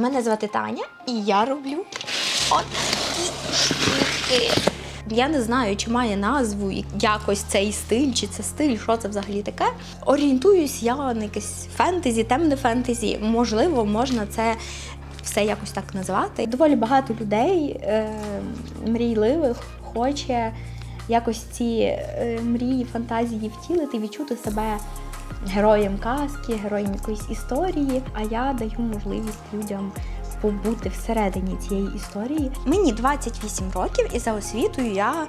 Мене звати Таня, і я роблю от такі штуки. Я не знаю, чи має назву якось цей стиль, чи це стиль, що це взагалі таке. Орієнтуюсь я на якесь фентезі, темне фентезі. Можливо, можна це все якось так назвати. Доволі багато людей е, мрійливих хоче якось ці е, мрії, фантазії втілити, відчути себе героєм казки, героєм якоїсь історії. А я даю можливість людям побути всередині цієї історії. Мені 28 років, і за освітою я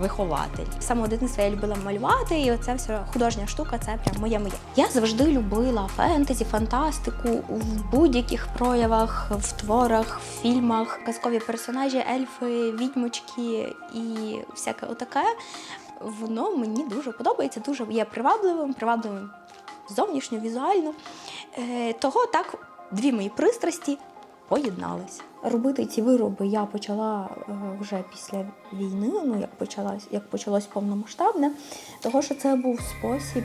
вихователь. Самого дитинства я любила малювати, і оце все художня штука це прям моє моє. Я завжди любила фентезі, фантастику в будь-яких проявах, в творах, в фільмах, казкові персонажі, ельфи, відьмочки і всяке отаке. Воно мені дуже подобається, дуже є привабливим, привабливим зовнішньо, візуально. Е, того так дві мої пристрасті поєднались. Робити ці вироби я почала е, вже після війни, ну як почалась, як почалось повномасштабне, того що це був спосіб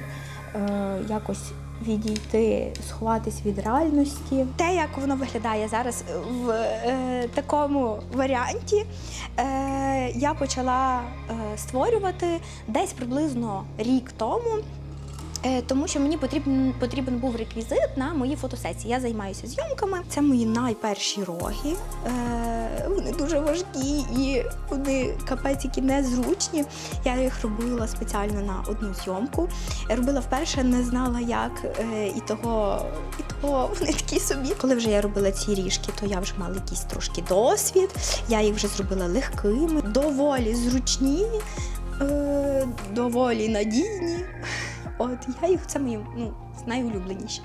е, якось відійти, сховатись від реальності. Те, як воно виглядає зараз в е, такому варіанті, е, я почала е, створювати десь приблизно рік тому. Е, Тому що мені потрібен потрібен був реквізит на мої фотосесії. Я займаюся зйомками. Це мої найперші роги. Е, вони дуже важкі і вони капець які незручні. Я їх робила спеціально на одну зйомку. Я робила вперше, не знала як, е, і того, і того вони такі собі. Коли вже я робила ці ріжки, то я вже мала якийсь трошки досвід. Я їх вже зробила легкими, доволі зручні, доволі надійні. От я їх це мої ну, найулюбленіші.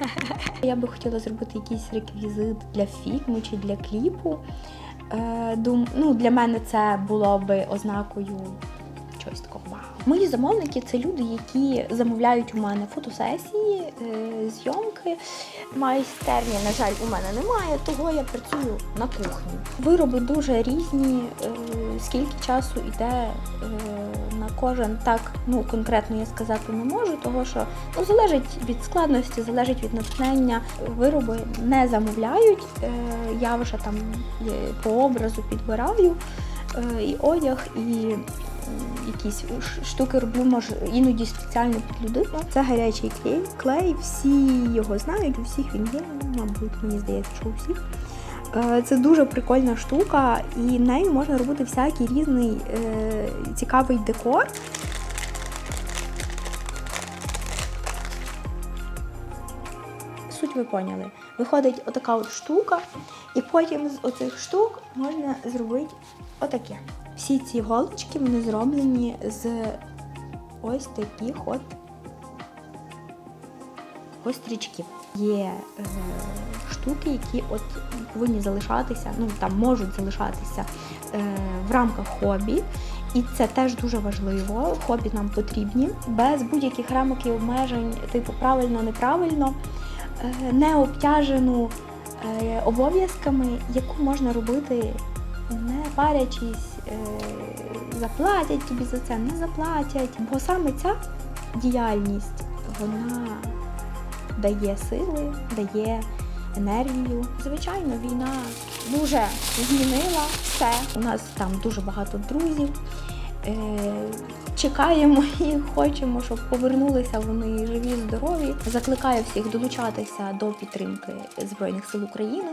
Я би хотіла зробити якийсь реквізит для фільму чи для кліпу. Е, дум, ну, для мене це було би ознакою чогось такого вау. Мої замовники це люди, які замовляють у мене фотосесії, е, зйомки. Майстерні, на жаль, у мене немає, того я працюю на кухні. Вироби дуже різні, е, скільки часу йде е, на кожен, так ну конкретно я сказати не можу, того що ну, залежить від складності, залежить від натхнення. Вироби не замовляють. Е, я вже там по образу підбираю е, і одяг, і якісь штуки роблю, може іноді спеціально під людину. Це гарячий клей. Клей, всі його знають, у всіх він є, мабуть, мені здається, що у всіх. Е, Це дуже прикольна штука, і нею можна робити всякий різний е, цікавий декор. Суть ви поняли. Виходить отака от штука, і потім з оцих штук можна зробити отаке. Всі ці голочки вони зроблені з ось таких от острічків. Є е, штуки, які от повинні залишатися, ну там можуть залишатися е, в рамках хобі. І це теж дуже важливо. Хобі нам потрібні без будь-яких рамок і обмежень, типу правильно, неправильно, е, не обтяжену е, обов'язками, яку можна робити не парячись, е, заплатять тобі за це, не заплатять. Бо саме ця діяльність вона дає сили, дає енергію. Звичайно, війна дуже змінила все. У нас там дуже багато друзів. Е, Чекаємо і хочемо, щоб повернулися вони живі, здорові. Закликаю всіх долучатися до підтримки Збройних сил України.